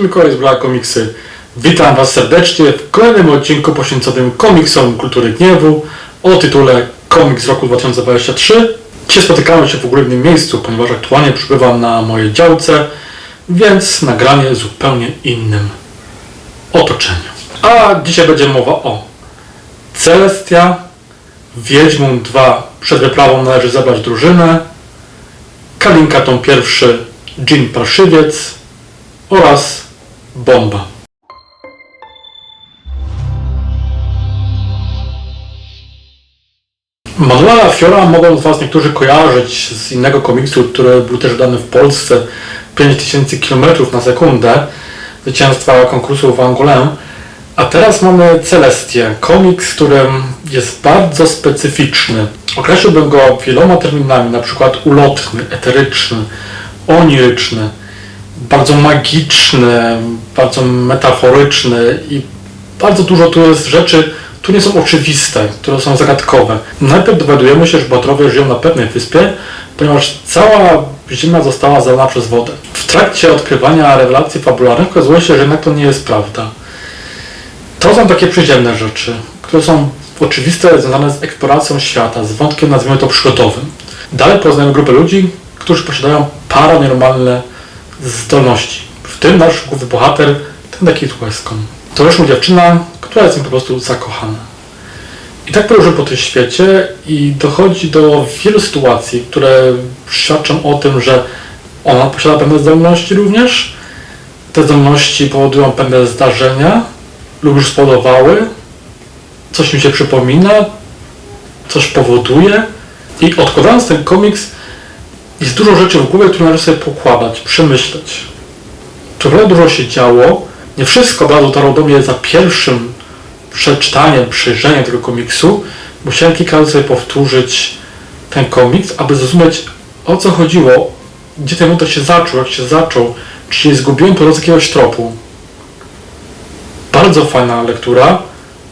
Mikołaj z Bla Komiksy. Witam Was serdecznie w kolejnym odcinku poświęconym komiksom kultury gniewu o tytule Komiks roku 2023. Dzisiaj spotykamy się w innym miejscu, ponieważ aktualnie przybywam na mojej działce, więc nagranie zupełnie innym otoczeniu. A dzisiaj będzie mowa o Celestia, Wiedźmun 2 przed wyprawą należy zabrać drużynę, Kalinka tom pierwszy, Jean Parszywiec oraz Bomba. Manuela Fiora mogą z Was niektórzy kojarzyć z innego komiksu, który był też dany w Polsce 5000 km na sekundę zwycięstwa konkursu w Angoulême. A teraz mamy Celestię, komiks, który jest bardzo specyficzny. Określiłbym go wieloma terminami, na przykład ulotny, eteryczny, oniryczny, bardzo magiczny, bardzo metaforyczny i bardzo dużo tu jest rzeczy, które nie są oczywiste, które są zagadkowe. Najpierw dowiadujemy się, że bohaterowie żyją na pewnej wyspie, ponieważ cała ziemia została zalana przez wodę. W trakcie odkrywania rewelacji fabularnych okazuje się, że jednak to nie jest prawda. To są takie przyziemne rzeczy, które są oczywiste, związane z eksploracją świata, z wątkiem, nazwijmy to, przygotowym. Dalej poznajemy grupę ludzi, którzy posiadają paranormalne zdolności. W tym nasz główny bohater, ten taki z łezką. To już mu dziewczyna, która jest im po prostu zakochana. I tak podróżuje po tym świecie i dochodzi do wielu sytuacji, które świadczą o tym, że ona posiada pewne zdolności również. Te zdolności powodują pewne zdarzenia lub już spowodowały. Coś mi się przypomina, coś powoduje. I odkładając ten komiks, jest dużo rzeczy w głowie, które należy sobie pokładać, przemyśleć. Trochę dużo się działo. Nie wszystko razu dotarło do mnie za pierwszym przeczytaniem, przejrzeniem tego komiksu. Musiałem kilka razy sobie powtórzyć ten komiks, aby zrozumieć o co chodziło, gdzie ten motor się zaczął, jak się zaczął, czy się zgubiłem po drodze jakiegoś tropu. Bardzo fajna lektura,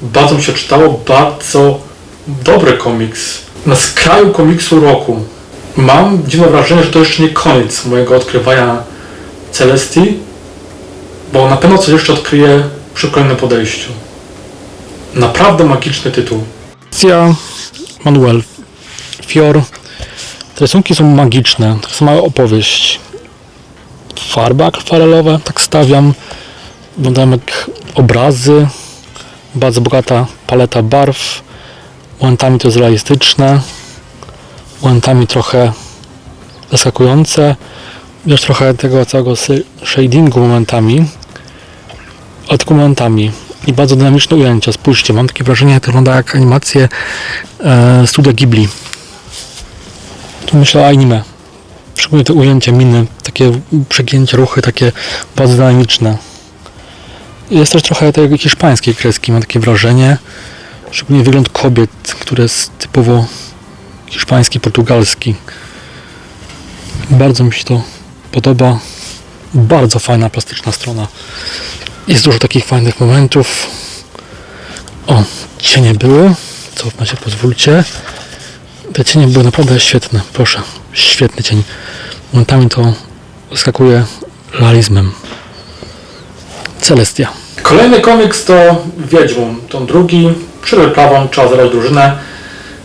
bardzo mi się czytało, bardzo dobry komiks. Na skraju komiksu roku. Mam dziwne wrażenie, że to jeszcze nie koniec mojego odkrywania Celestii, bo na pewno coś jeszcze odkryję przy kolejnym podejściu. Naprawdę magiczny tytuł. Cia Manuel Fior. Te rysunki są magiczne. To jest mała opowieść. Farby akwarelowe, tak stawiam. Wyglądają jak obrazy. Bardzo bogata paleta barw. Momentami to jest realistyczne. Momentami trochę zaskakujące. Wiesz trochę tego całego shadingu momentami. Ale tylko momentami. I bardzo dynamiczne ujęcia. Spójrzcie, mam takie wrażenie, że to wygląda jak animacje e, studia Ghibli. Tu myślę o anime. Szczególnie te ujęcia, miny, takie przegięcie, ruchy, takie bardzo dynamiczne. Jest też trochę tej hiszpańskiej kreski, mam takie wrażenie. Szczególnie wygląd kobiet, który jest typowo hiszpański, portugalski. Bardzo mi się to podoba. Bardzo fajna, plastyczna strona. Jest dużo takich fajnych momentów. O, cienie były. Cofnę się, pozwólcie. Te cienie były naprawdę świetne. Proszę, świetny cień. Momentami to skakuje realizmem. Celestia. Kolejny komiks to Wiedźmun. To drugi. Przed wyprawą trzeba zabrać drużynę.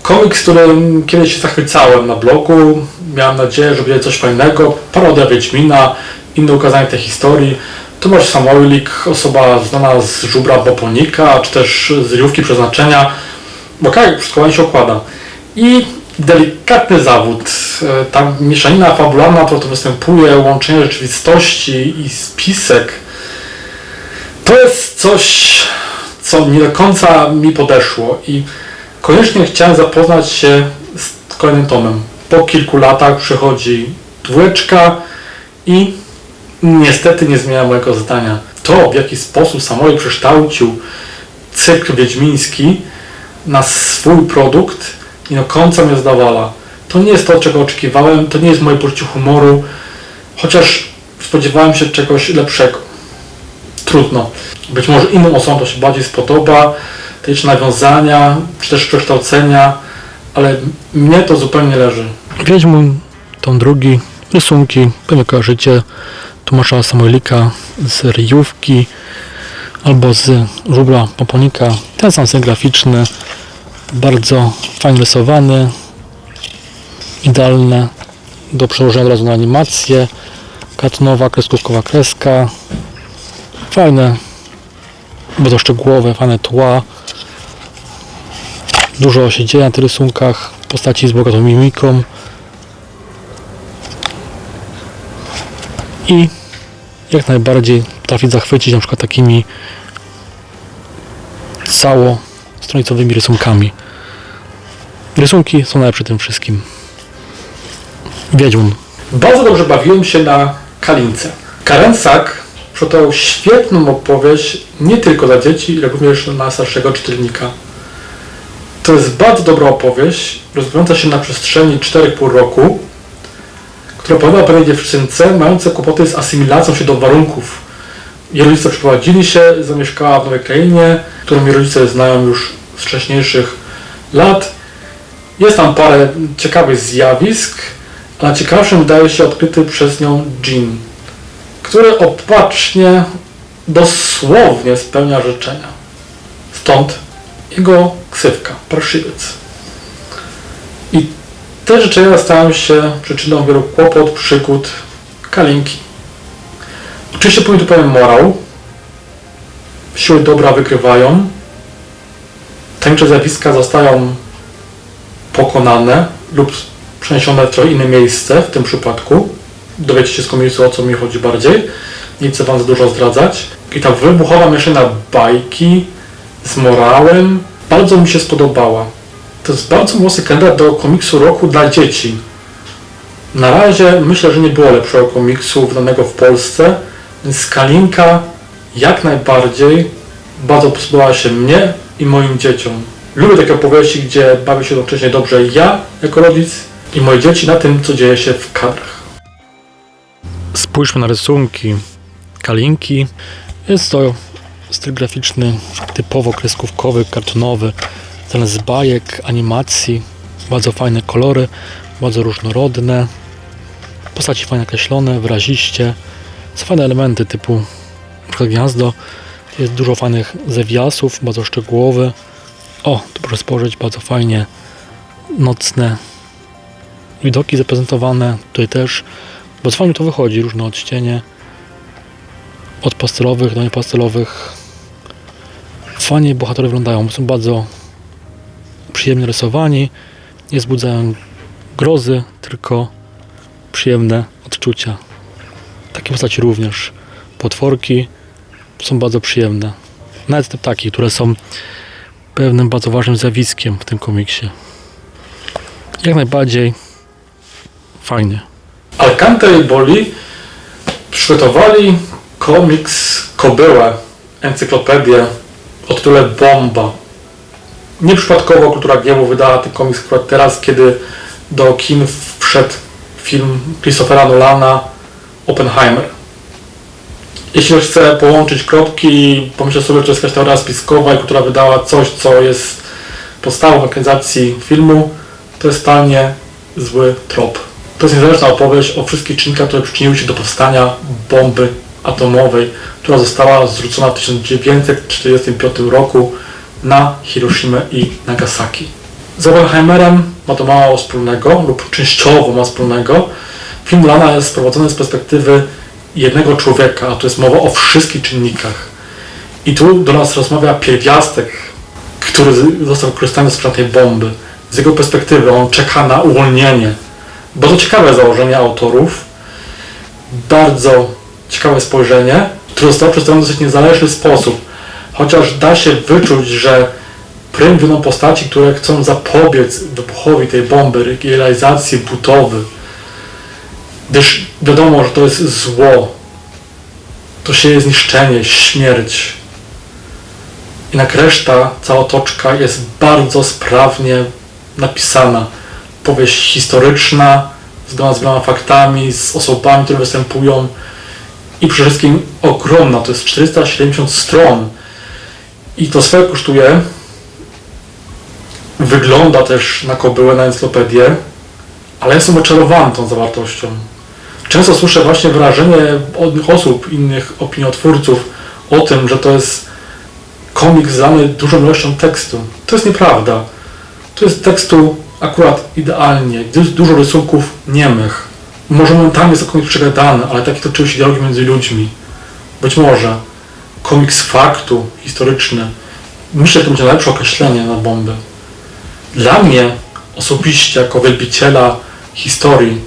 Komiks, którym kiedyś się zachwycałem na blogu. Miałem nadzieję, że będzie coś fajnego. Parodia Wiedźmina, inne ukazanie tej historii. Tomasz Samoilik, osoba znana z żubra Boponika, czy też z ryjówki przeznaczenia. Bo jak wszystko się układa. I delikatny zawód. E, Ta mieszanina fabularna, to, to występuje, łączenie rzeczywistości i spisek. To jest coś, co nie do końca mi podeszło i koniecznie chciałem zapoznać się z kolejnym tomem. Po kilku latach przychodzi dwójeczka i niestety nie zmienia mojego zdania. To, w jaki sposób Samoil przekształcił cykl wiedźmiński na swój produkt, nie do końca mnie zadowala. To nie jest to, czego oczekiwałem, to nie jest moje poczucie humoru, chociaż spodziewałem się czegoś lepszego. Trudno. Być może innym osobom to się bardziej spodoba, te nawiązania, czy też przekształcenia, ale mnie to zupełnie leży. Wiedźmun, tom drugi, rysunki, pewnie kojarzycie, Tomasza Samoilika z Ryjówki albo z żubra Poponika. Ten sam styl graficzny, bardzo fajnie rysowany, idealne do przełożenia od razu na animację, kartonowa, kreskówkowa kreska, fajne, bardzo szczegółowe, fajne tła, dużo się dzieje na tych rysunkach, postaci z bogatą mimiką i jak najbardziej trafi zachwycić na przykład takimi cało stronicowymi rysunkami. Rysunki są najlepsze tym wszystkim. Wiedźmun. Bardzo dobrze bawiłem się na Kalince. Karensak przygotował świetną opowieść nie tylko dla dzieci, ale również dla starszego czytelnika. To jest bardzo dobra opowieść, rozgrywająca się na przestrzeni 4,5 roku, która opowiada o pewnej dziewczynce mającej kłopoty z asymilacją się do warunków. Jej rodzice przeprowadzili się, zamieszkała w nowej krainie, którą jej rodzice znają już z wcześniejszych lat. Jest tam parę ciekawych zjawisk, a najciekawszym wydaje się odkryty przez nią dżin, który opatrznie, dosłownie spełnia życzenia. Stąd jego ksywka, parszywiec. I te życzenia stają się przyczyną wielu kłopot, przygód, kalinki. Oczywiście powiem tu powiem morał. Siły dobra wygrywają. Tańcze zjawiska zostają pokonane lub przeniesione w trochę inne miejsce w tym przypadku. Dowiecie się z komiksu o co mi chodzi bardziej. Nie chcę Wam za dużo zdradzać. I ta wybuchowa mieszana bajki z morałem bardzo mi się spodobała. To jest bardzo mocny kandydat do komiksu roku dla dzieci. Na razie myślę, że nie było lepszego komiksu wydanego w Polsce, więc Kalinka jak najbardziej bardzo podobała się mnie i moim dzieciom. Lubię takie opowieści, gdzie bawię się jednocześnie dobrze ja jako rodzic i moje dzieci na tym, co dzieje się w kadrach. Spójrzmy na rysunki Kalinki. Jest to styl graficzny typowo kreskówkowy, kartonowy, z bajek, animacji, bardzo fajne kolory, bardzo różnorodne, postaci fajnie określone, wyraziście, są fajne elementy typu przykład gniazdo, jest dużo fajnych zawiasów, bardzo szczegółowy, o, tu proszę spojrzeć, bardzo fajnie nocne widoki zaprezentowane, tutaj też, bardzo fajnie to wychodzi, różne odcienie, od pastelowych do niepastelowych, fajnie bohaterowie wyglądają, są bardzo przyjemnie rysowani, nie wzbudzają grozy, tylko przyjemne odczucia. Takie postaci również. Potworki są bardzo przyjemne. Nawet te ptaki, które są pewnym bardzo ważnym zjawiskiem w tym komiksie. Jak najbardziej fajnie. Alcantara i Boli przygotowali komiks Kobyłę, encyklopedię o tytule Bomba. Nieprzypadkowo Kultura Gniewu wydała ten komiks akurat teraz, kiedy do kin wszedł film Christophera Nolana Oppenheimer. Jeśli ktoś chce połączyć kropki, pomyślę sobie, to jest jakaś teoria spiskowa która wydała coś, co jest podstawą ekranizacji filmu, to jest totalnie zły trop. To jest niezależna opowieść o wszystkich czynnikach, które przyczyniły się do powstania bomby atomowej, która została zrzucona w 1945 roku na Hiroshima i Nagasaki. Z Oppenheimerem ma to mało wspólnego, lub częściowo ma wspólnego. Film Lana jest sprowadzony z perspektywy jednego człowieka, a tu jest mowa o wszystkich czynnikach. I tu do nas rozmawia pierwiastek, który został wykorzystany z tej bomby. Z jego perspektywy on czeka na uwolnienie. Bardzo ciekawe założenie autorów. Bardzo ciekawe spojrzenie, które zostało przedstawione w dosyć niezależny sposób. Chociaż da się wyczuć, że prym winą postaci, które chcą zapobiec wybuchowi tej bomby, realizacji butowy. Gdyż wiadomo, że to jest zło. To się jest zniszczenie, śmierć. Jednak reszta, cała otoczka jest bardzo sprawnie napisana. Powieść historyczna, zgodna z wieloma faktami, z osobami, które występują i przede wszystkim ogromna, to jest 470 stron i to swoje kosztuje. Wygląda też na kobyłę, na encyklopedię, ale jestem oczarowany tą zawartością. Często słyszę właśnie wyrażenie od innych osób, innych opiniotwórców o tym, że to jest komiks zlany dużą ilością tekstu. To jest nieprawda. To jest tekstu akurat idealnie. Jest dużo rysunków niemych. Może momentami jest to komiks przegadany, ale takie toczyły się dialogi między ludźmi. Być może. Komiks faktu historyczny. Myślę, że to będzie najlepsze określenie na bombę. Dla mnie osobiście, jako wielbiciela historii,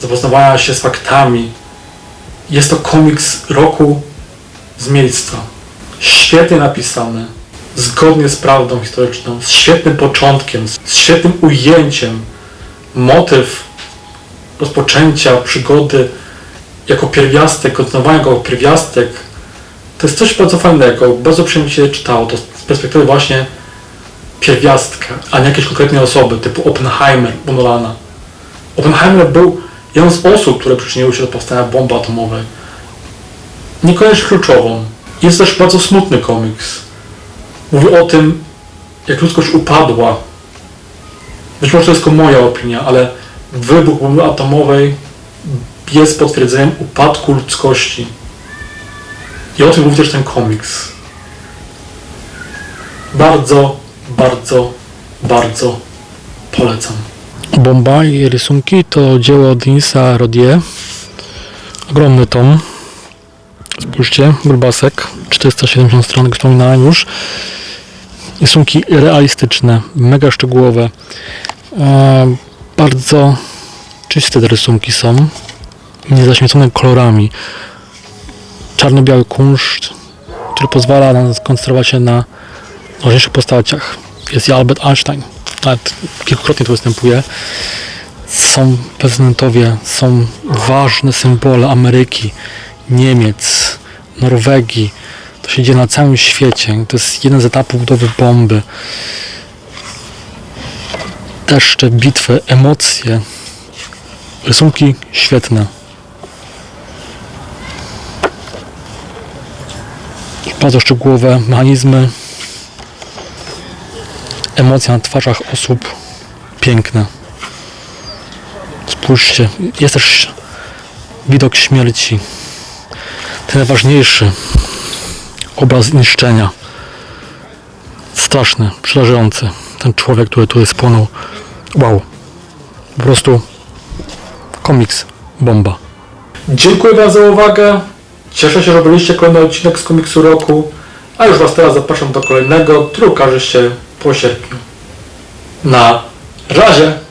zapoznawania się z faktami, jest to komiks roku z miejsca. Świetnie napisany, zgodnie z prawdą historyczną, z świetnym początkiem, z świetnym ujęciem. Motyw rozpoczęcia przygody jako pierwiastek, kontynuowania jako pierwiastek, to jest coś bardzo fajnego, bardzo przyjemnie się czytało, to z perspektywy właśnie pierwiastka, a nie jakiejś konkretnej osoby, typu Oppenheimer u Nolana. Oppenheimer był jedną z osób, które przyczyniły się do powstania bomby atomowej. Niekoniecznie kluczową. Jest też bardzo smutny komiks. Mówi o tym, jak ludzkość upadła. Być może to jest tylko moja opinia, ale wybuch bomby atomowej jest potwierdzeniem upadku ludzkości. I o tym mówi też ten komiks. Bardzo, bardzo, bardzo polecam. Bomba i rysunki to dzieło Denisa Rodier. Ogromny tom. Spójrzcie, grubasek, 470 stron, jak wspominałem już. Rysunki realistyczne, mega szczegółowe. Bardzo czyste te rysunki są, niezaśmiecone kolorami. Czarno-biały kunszt, który pozwala nam skoncentrować się na ważniejszych postaciach. Jest i Albert Einstein, nawet kilkukrotnie tu występuje. Są prezydentowie, są ważne symbole Ameryki, Niemiec, Norwegii. To się dzieje na całym świecie. To jest jeden z etapów budowy bomby. Deszcze, bitwy, emocje. Rysunki świetne. Bardzo szczegółowe mechanizmy. Emocje na twarzach osób piękne. Spójrzcie, jest też widok śmierci. Ten najważniejszy obraz niszczenia. Straszny, przerażający. Ten człowiek, który tutaj spłonął. Wow. Po prostu komiks bomba. Dziękuję Wam za uwagę. Cieszę się, że byliście kolejny odcinek z komiksu roku. A już Was teraz zapraszam do kolejnego, który ukaże się po sierpniu. Na razie!